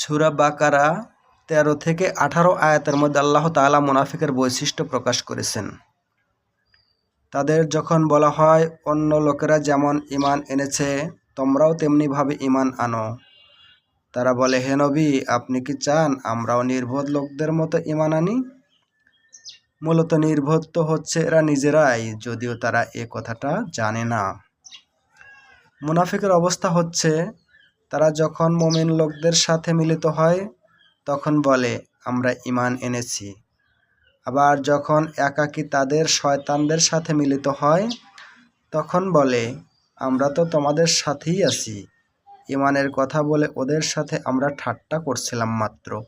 সুরা বাকারা তেরো থেকে আঠারো আয়াতের মধ্যে আল্লাহ তাআলা মুনাফিকের বৈশিষ্ট্য প্রকাশ করেছেন। তাদের যখন বলা হয়, অন্য লোকেরা যেমন ইমান এনেছে, তোমরাও তেমনিভাবে ইমান আনো। তারা বলে, হে নবী, আপনি কি চান আমরাও নির্বোধ লোকদের মতো ইমান আনি? মূলত নির্বোধ তো হচ্ছে এরা নিজেরাই, যদিও তারা এ কথাটা জানে না। মুনাফিকের অবস্থা হচ্ছে তারা যখন মোমিন লোকদের সাথে মিলিত হয়, তখন বলে, আমরা ইমান এনেছি। আবার যখন একাকী তাদের শয়তানদের সাথে মিলিত হয়, তখন বলে, আমরা তো তোমাদের সাথেই আছি। ইমানের কথা বলে ওদের সাথে আমরা ঠাট্টা করছিলাম মাত্র।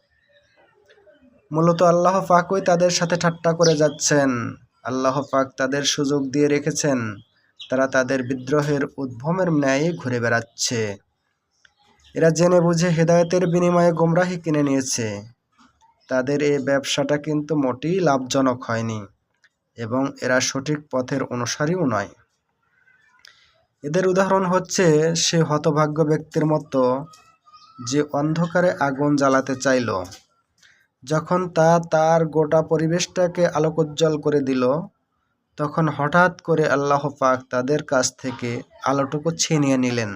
মূলত আল্লাহ পাকই তাদের সাথে ঠাট্টা করে যাচ্ছেন। আল্লাহ পাক তাদের সুযোগ দিয়ে রেখেছেন। তারা তাদের বিদ্রোহের উদ্ভমের ন্যায় ঘুরে বেড়াচ্ছে। এরা জেনে বুঝে হেদায়েতের বিনিময়ে গোমরাহি কিনে নিয়েছে। তাদের এই ব্যবসাটা কিন্তু মোটেই লাভজনক হয়নি এবং এরা সঠিক পথের অনুসারীও নয়। এদের উদাহরণ হচ্ছে, সে হতভাগ্য ব্যক্তির মতো যে অন্ধকারে আগুন জ্বালাতে চাইল। যখন তা তার গোটা পরিবেশটাকে আলোকোজ্জ্বল করে দিল, তখন হঠাৎ করে আল্লাহ পাক তাদের কাছ থেকে আলোটুকু ছিনিয়ে নিলেন।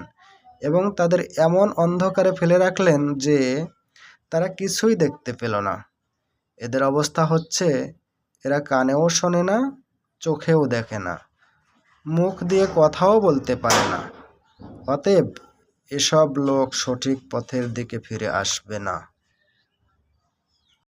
এবং তাদের এমন অন্ধকারে ফেলে রাখলেন যে তারা কিছুই দেখতে পেল না। এদের অবস্থা হচ্ছে, এরা কানেও শোনে না, চোখেও দেখে না, মুখ দিয়ে কথাও বলতে পারে না। অতএব এসব লোক সঠিক পথের দিকে ফিরে আসবে না।